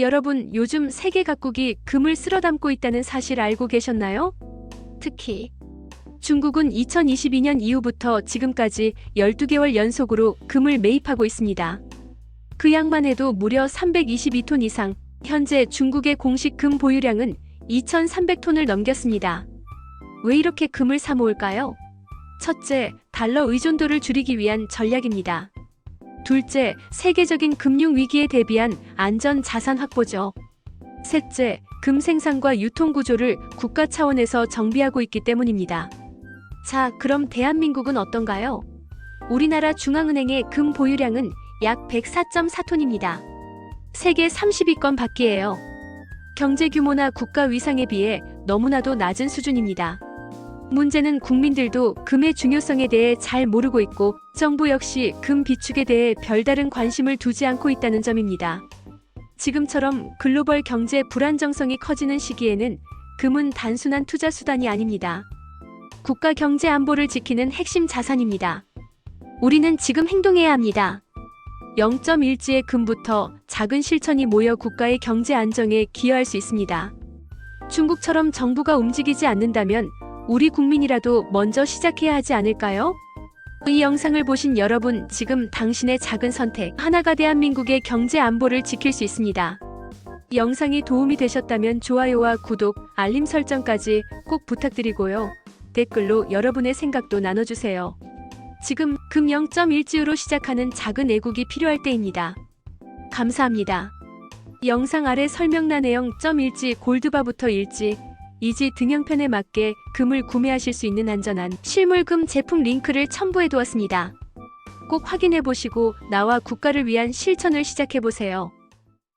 여러분, 요즘 세계 각국이 금을 쓸어 담고 있다는 사실 알고 계셨나요? 특히 중국은 2022년 이후부터 지금까지 12개월 연속으로 금을 매입하고 있습니다. 그 양만 해도 무려 322톤 이상, 현재 중국의 공식 금 보유량은 2,300톤을 넘겼습니다. 왜 이렇게 금을 사모을까요? 첫째, 달러 의존도를 줄이기 위한 전략입니다. 둘째, 세계적인 금융 위기에 대비한 안전 자산 확보죠. 셋째, 금 생산과 유통 구조를 국가 차원에서 정비하고 있기 때문입니다. 자, 그럼 대한민국은 어떤가요? 우리나라 중앙은행의 금 보유량은 약 104.4톤입니다. 세계 30위권 밖이에요. 경제 규모나 국가 위상에 비해 너무나도 낮은 수준입니다. 문제는 국민들도 금의 중요성에 대해 잘 모르고 있고 정부 역시 금 비축에 대해 별다른 관심을 두지 않고 있다는 점입니다. 지금처럼 글로벌 경제 불안정성이 커지는 시기에는 금은 단순한 투자 수단이 아닙니다. 국가 경제 안보를 지키는 핵심 자산입니다. 우리는 지금 행동해야 합니다. 0.1지의 금부터 작은 실천이 모여 국가의 경제 안정에 기여할 수 있습니다. 중국처럼 정부가 움직이지 않는다면 우리 국민이라도 먼저 시작해야 하지 않을까요? 이 영상을 보신 여러분, 지금 당신의 작은 선택 하나가 대한민국의 경제 안보를 지킬 수 있습니다. 이 영상이 도움이 되셨다면 좋아요와 구독, 알림 설정까지 꼭 부탁드리고요. 댓글로 여러분의 생각도 나눠주세요. 지금 금 0.1지우로 시작하는 작은 애국이 필요할 때입니다. 감사합니다. 영상 아래 설명란에 0.1지 골드바부터 1지, 2지 등형편에 맞게 금을 구매하실 수 있는 안전한 실물금 제품 링크를 첨부해 두었습니다. 꼭 확인해 보시고 나와 국가를 위한 실천을 시작해 보세요.